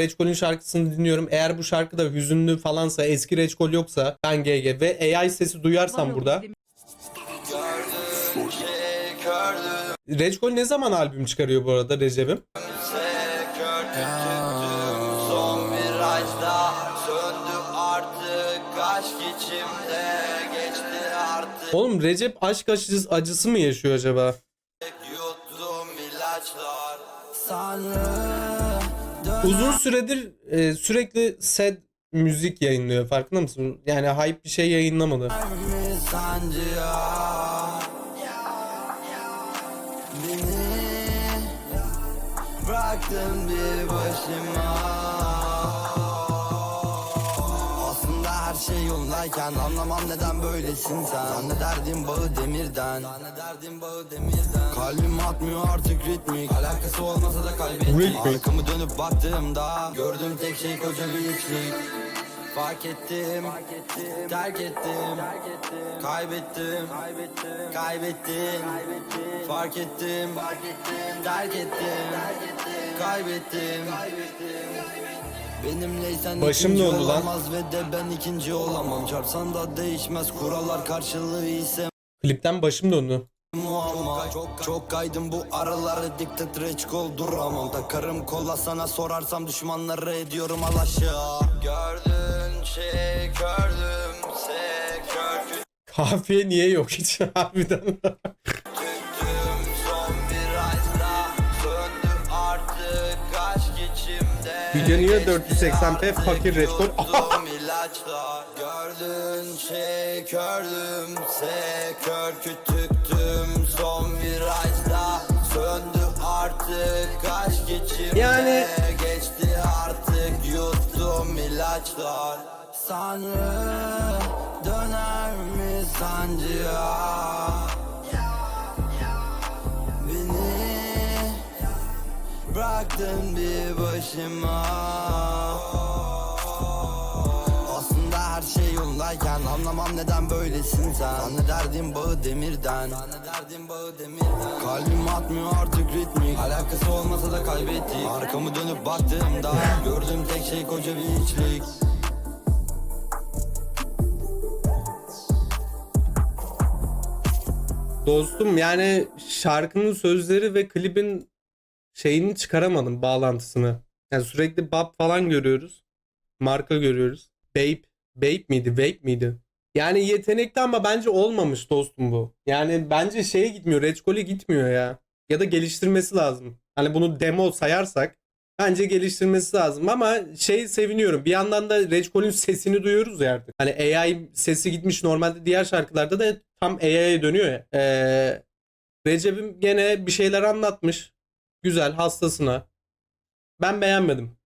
Reçkol'ün şarkısını dinliyorum. Eğer bu şarkı da hüzünlü falansa, eski Reçkol yoksa ben GG ve AI sesi duyarsam burada. Reçkol ne zaman albüm çıkarıyor bu arada Recep'im? Son virajda söndü artık aşk içimde geçti artık Oğlum Recep aşk acısı, acısı mı yaşıyor acaba? yuttum ilaçlar Sanrı Uzun süredir e, sürekli sad müzik yayınlıyor farkında mısın? Yani hype bir şey yayınlamadı. bıraktın bir başıma şey yolundayken anlamam neden böylesin sen. Zannederdim bağı demirden. Zannederdim bağı demirden. Kalbim atmıyor artık ritmik. Alakası olmasa da Ritmik. Arkamı dönüp baktığımda Gördüğüm tek şey koca bir içlik Fark ettim, terk ettim, kaybettim, kaybettim, fark ettim, terk ettim, kaybettim. Benimleysen Başım ikinci döndü lan. olamaz ve de ben ikinci olamam. Çarpsan da değişmez kurallar karşılığı ise Klipten başım döndü. muamma çok, çok kaydım bu araları diktat reçkol duramam Takarım kola sana sorarsam düşmanları ediyorum alaşağı Gördüğün şey gördüm kör Kafiye niye yok hiç harbiden. Geçti 480p artık fakir ilaçlar Gördüğün şey gördüm kör küçüktüm son virajda Söndü artık aşk içimde Yani- Geçti artık. Yuttum ilaçlar. Sanrı döner mi sancıya bıraktın bir başıma. Aslında her şey yolundayken anlamam neden böylesin sen. Zannederdim bağı demirden. Zannederdim bağı demirden. Kalbim atmıyor artık ritmik. Alakası olmasa da kaybettik. Arkamı dönüp baktığımda Gördüğüm tek şey koca bir içlik Dostum yani şarkının sözleri ve klibin şeyini çıkaramadım bağlantısını. Yani sürekli bab falan görüyoruz. Marka görüyoruz. Babe. Babe miydi? Vape miydi? Yani yetenekli ama bence olmamış dostum bu. Yani bence şeye gitmiyor. Reçkol'e gitmiyor ya. Ya da geliştirmesi lazım. Hani bunu demo sayarsak bence geliştirmesi lazım ama şey seviniyorum. Bir yandan da Reçkol'ün sesini duyuyoruz ya artık. Hani AI sesi gitmiş normalde diğer şarkılarda da tam AI'ye dönüyor ya. Ee, Recep'im gene bir şeyler anlatmış. Güzel hastasına. Ben beğenmedim.